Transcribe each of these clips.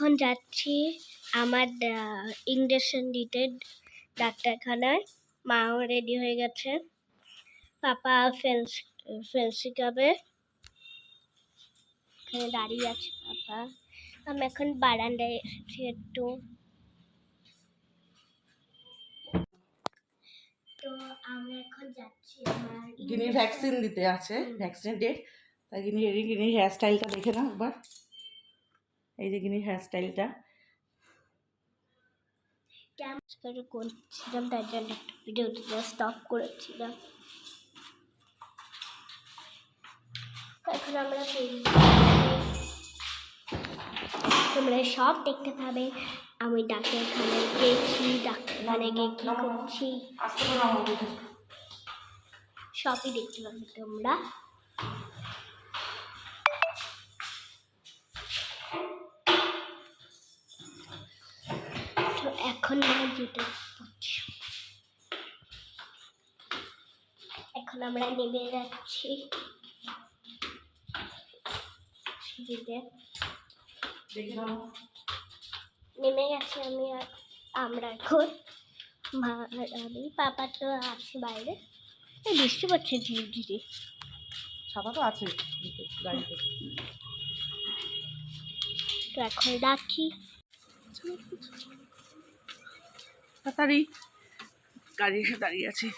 এখন যাচ্ছি আমার ইঞ্জেকশন দিতে ডাক্তারখানায়। মাও রেডি হয়ে গেছে। পাপা ফেন্স ফেন্স শিখাবে। এখানে দাঁড়িয়ে আছে পাপা। আমি এখন বারান্দায় এসেছি একটু। তো আমি এখন যাচ্ছি আমার ভ্যাকসিন দিতে আছে ভ্যাকসিনের ডেট তাই গিনি গিনির হেয়ার স্টাইলটা দেখে নাও একবার। এই যে গিনির হেয়ার স্টাইলটা কেমন করে করছিলাম তার জন্য একটু ভিডিওটা স্টপ করেছিলাম। এখন আমরা তোমরা সব দেখতে পাবে। আমি ডাক্তারখানায় গেছি ডাক্তারখানায় গিয়ে কী করছি। সবই দেখতে পাবে তোমরা। এখন আমরা যেতে পারছি। এখন আমরা নেমে যাচ্ছি। নেমে গেছি আমি আমরা এখন। মা আমি পাপা তো আছে বাইরে। বৃষ্টি পড়ছে ঝিরি ঝিরি ছাতা তো আছে গাড়িতে। তো এখন রাখি। তাড়াতাড়ি। গাড়ি এসে দাঁড়িয়ে আছি।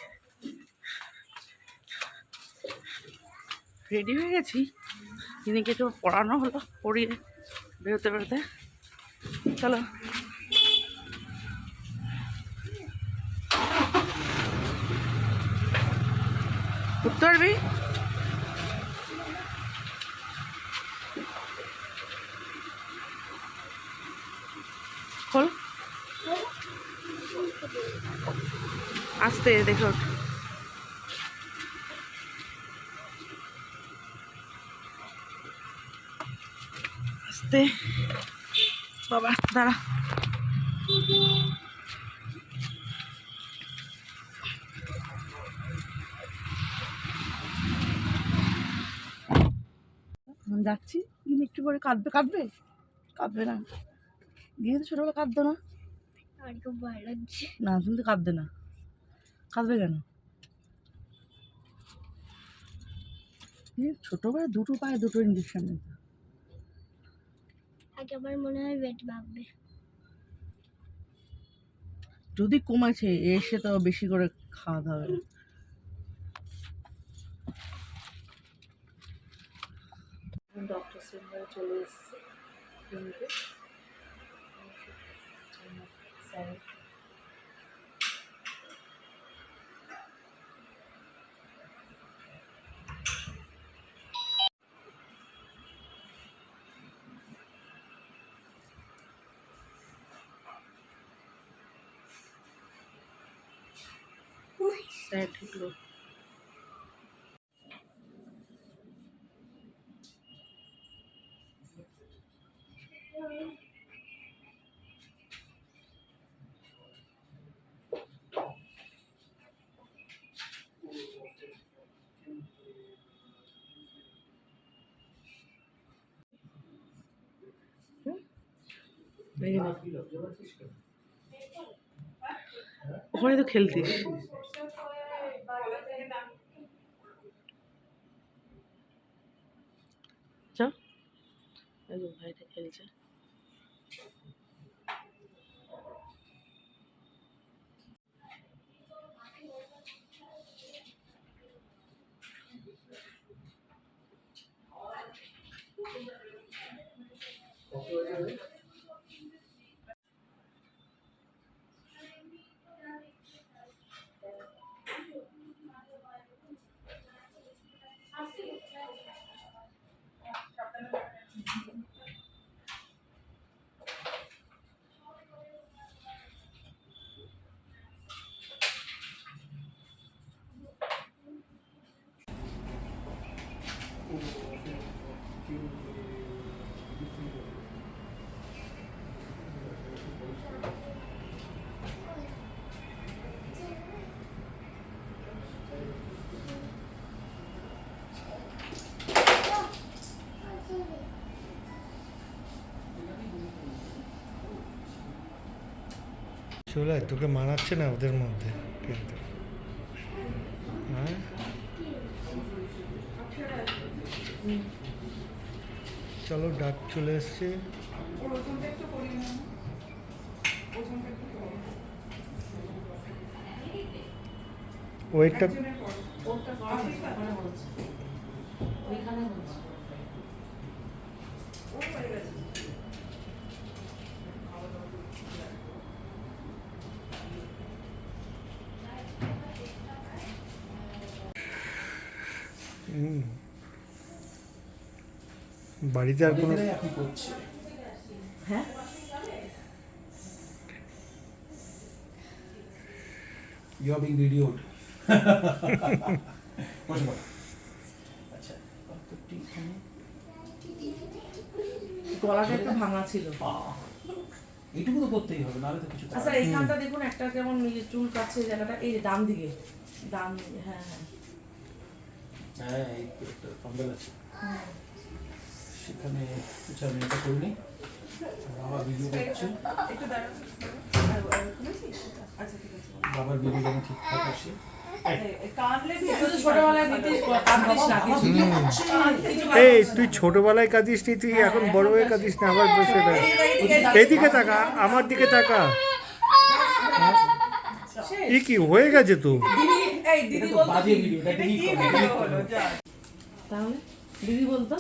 রেডি হয়ে গেছি। গিনিকে তো পড়ানো হলো, পড়িয়ে বেরোতে বেরোতে। চলো। উঠতে পারবি খোল আসতে দেখো। আসতে। বাবা দাঁড়া। যাচ্ছি। গিয়ে একটু পরে কাঁদবে কাঁদবে? কাঁদবে না। গিয়ে তো ছোটোবেলা কাঁদতো না। না তুমি তো কাঁদবে না। কাঁদবে কেন? এ ছোটোবেলায় দুটো পায়ে দুটো ইঞ্জেকশন নিত। আগে আমার মনে হয় ওয়েট বাড়বে। যদি কমেছে এসে তো বেশি করে খাওয়াতে হবে। ডক্টর চেম্বারে চলে এসছে। স্যার ঢুকলো। ওখানে তো খেলতিস। বাচ্চা একদম ভাইটা খেলছে চলে তোকে মানাচ্ছে না ওদের মধ্যে কিন্তু। হ্যাঁ? চলো ডাক চলে এসছে। ওয়েটটা ওইখানে বাড়িতে আর কোনো হ্যাঁ? ইউ আর বিং ভিডিওড বসে পড়ো। আচ্ছা। গলাটা একটু ভাঙা ছিল। আহ, এইটুকু তো করতেই হবে নাহলে তো কিছু আচ্ছা এইখানটা দেখুন একটা কেমন চুল কাটছে জায়গাটা এই যে ডান দিকে। ডান হ্যাঁ হ্যাঁ। হ্যাঁ এই তো একটা ফাঙ্গাল আছে সেখানে কিছু আমি এটা করিনি বাবার ভিডিও করছে একটু দাঁড়ান আচ্ছা বাবার ভিডিও যেন ঠিকঠাক এই তুই ছোটবেলায় কাঁদিস নি তুই এখন বড় হয়ে কাঁদিস না আবার বসে থাক। এইদিকে তাকা। আমার দিকে তাকা। ই কি হয়ে গেছে তো? এই দিদি বলতো বাজে ভিডিও এটা এটা কি করো, video delete হলো? তাহলে দিদি বলতো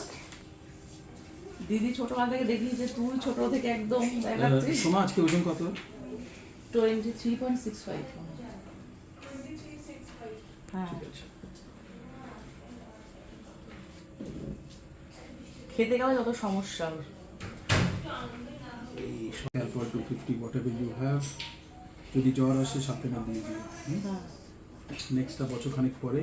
দিদি ছোটবেলা থেকে দেখি যে তুই ছোট থেকে একদম সোমা আজকে ওজন কত? Twenty three point six five হ্যাঁ খেতে গেলে যত সমস্যা তারপর two fifty whatever you have যদি জ্বর আসে সাথে না দিয়ে দিও। হ্যাঁ। নেক্সটটা বছর খানিক পরে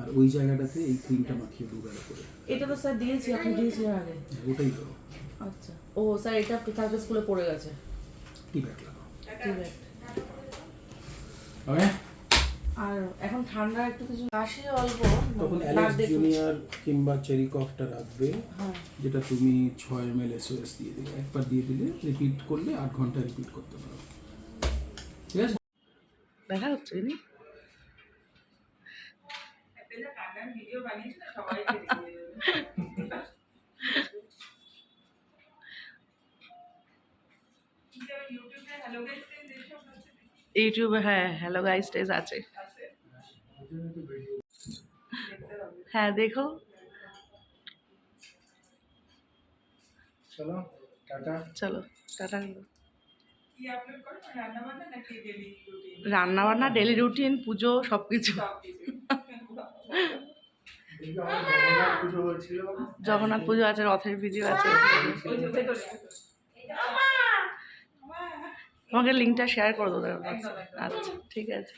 আর ওই জায়গাটাতে এই ক্রিমটা মাখিয়ে দুবেলা করে। এটা তো স্যার দিয়েছি আপনি দিয়েছিলেন আগে। ওটাই করো আচ্ছা। ও স্যার এটা কালকে স্কুলে পড়ে গেছে। ঠিক আছে লাগাও ঠিক আছে। ওকে আর এখন ঠান্ডা একটু কিছু কাশি অল্প তখন অ্যালেক্স জুনিয়র কিংবা চেরি কফটা রাখবে হ্যাঁ। যেটা তুমি ছয় এম এল এসওএস দিয়ে দিলে। একবার দিয়ে দিলে রিপিট করলে আট ঘণ্টা রিপিট করতে পারো। ঠিক আছে? দেখা হচ্ছে ইউটিউবে হ্যাঁ হ্যালো গাইস টেজ আছে। হ্যাঁ দেখো। চলো টাটা। চলো টাটা রান্না বান্না ডেলি রুটিন পুজো সব কিছু জগন্নাথ পুজো আছে রথের ভিডিও আছে। তোমাকে লিঙ্কটা শেয়ার করে দেবো আচ্ছা ঠিক আছে।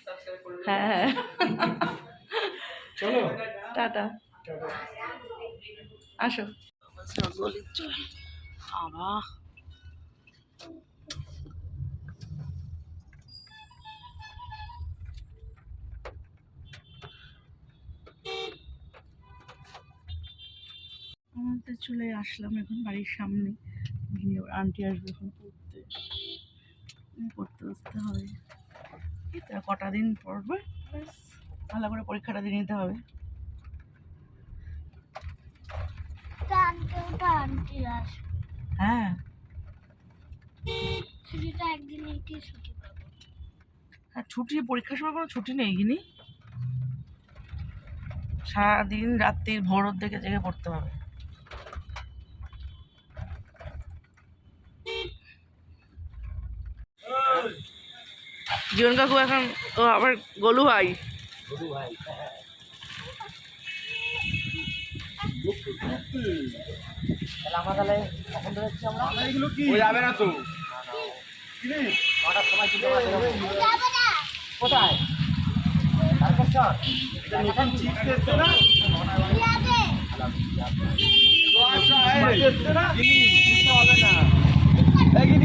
হ্যাঁ হ্যাঁ। চলো। টাটা। আসো। গলির আমাদের চলে আসলাম এখন বাড়ির সামনে। গিয়ে ওর আন্টি আসবে এখন পড়তে। পড়তে বসতে হবে। তো কটা দিন পড়বে? ব্যাস ভালো করে পরীক্ষাটা দিয়ে নিতে হবে। হ্যাঁ। এইটি ছুটি পরীক্ষার সময় কোনো ছুটি নেই কিনি সারাদিন রাত্রির ভোর থেকে জেগে পড়তে হবে। জীবন কাকু এখন ও আবার গলু ভাই।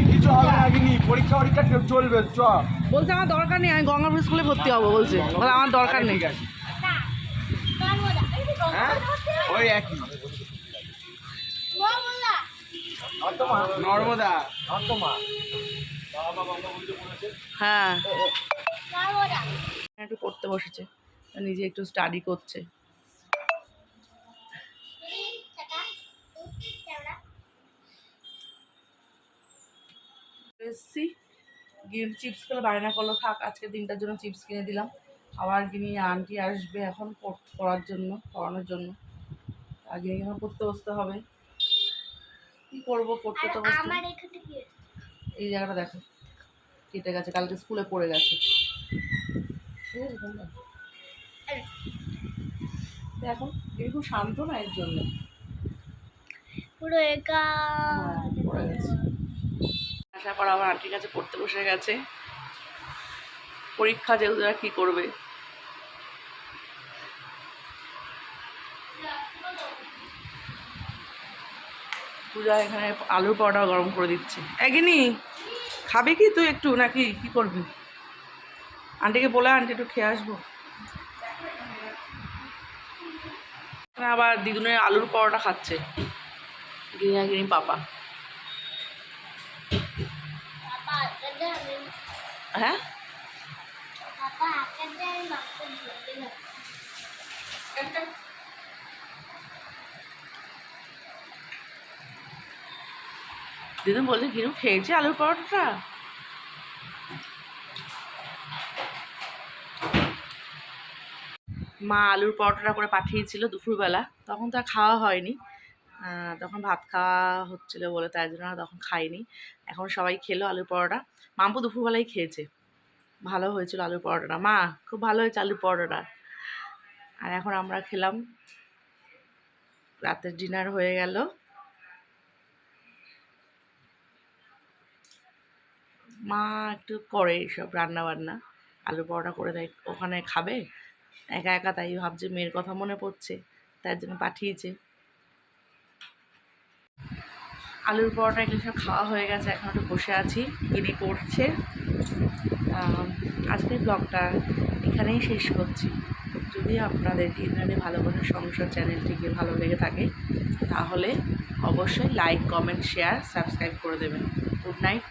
কিছু হবে না পরীক্ষা পরীক্ষা চলবে চ। বলছে আমার দরকার নেই আমি গঙ্গাপুর স্কুলে ভর্তি হব বলছে। বলে আমার দরকার নেই। হ্যাঁ? ওই একই। নর্মদা। হ্যাঁ। একটু পড়তে বসেছে নিজে একটু স্টাডি করছে। এসছি। গিফট চিপসগুলো বায়না করল থাক আজকে দিনটার জন্য চিপস কিনে দিলাম। আবার কিনি আন্টি আসবে এখন পড়ার জন্য পড়ানোর জন্য। আগে এখন পড়তে বসতে হবে। কি করব পড়তে তো বসতে এখানে এই জায়গাটা দেখো কেটে গেছে কালকে স্কুলে পড়ে গেছে। দেখো এই। শান্ত না এর জন্য। পুরো একা হ্যাঁ, পড়ে গেছে। আসার পর আবার আন্টির কাছে পড়তে বসে গেছে। পরীক্ষা যেহেতু কি করবে। পূজা এখানে আলুর পরোটা গরম করে দিচ্ছে। একদিনই খাবি কি তুই একটু নাকি কি করবি? আন্টিকে বলে আন্টি একটু খেয়ে আসব। আবার দ্বিগুণের আলুর পরোটা খাচ্ছে। গিনি পাপা। হ্যাঁ? দিদুন বলছে, কিরম খেয়েছে আলুর পরোটাটা? মা আলুর পরোটাটা করে পাঠিয়েছিল দুপুরবেলা, তখন তো খাওয়া হয়নি। তখন ভাত খাওয়া হচ্ছিল বলে তাই জন্য তখন খাইনি এখন সবাই খেলো আলুর পরোটা। মাম্পু দুপুরবেলাই খেয়েছে। ভালো হয়েছিল আলুর পরোটাটা। মা, খুব ভালো হয়েছে আলুর পরোটাটা। আর এখন আমরা খেলাম। রাতের ডিনার হয়ে গেল। মা একটু করে সব রান্না বান্না আলু পরোটা করে দেয়। ওখানে খাবে। একা একা তাই ভাবছে, মেয়ের কথা মনে পড়ছে। তার জন্য পাঠিয়েছে। আলুর পরোটা এগুলো সব খাওয়া হয়ে গেছে, এখন একটু বসে আছি, ইনি করছে। আজকের ব্লগটা এখানেই শেষ করছি। যদি আপনাদের ইন্দ্রাণী ভালোবাসার সংসার চ্যানেলটিকে ভালো লেগে থাকে, তাহলে অবশ্যই লাইক কমেন্ট শেয়ার সাবস্ক্রাইব করে দেবেন। Good night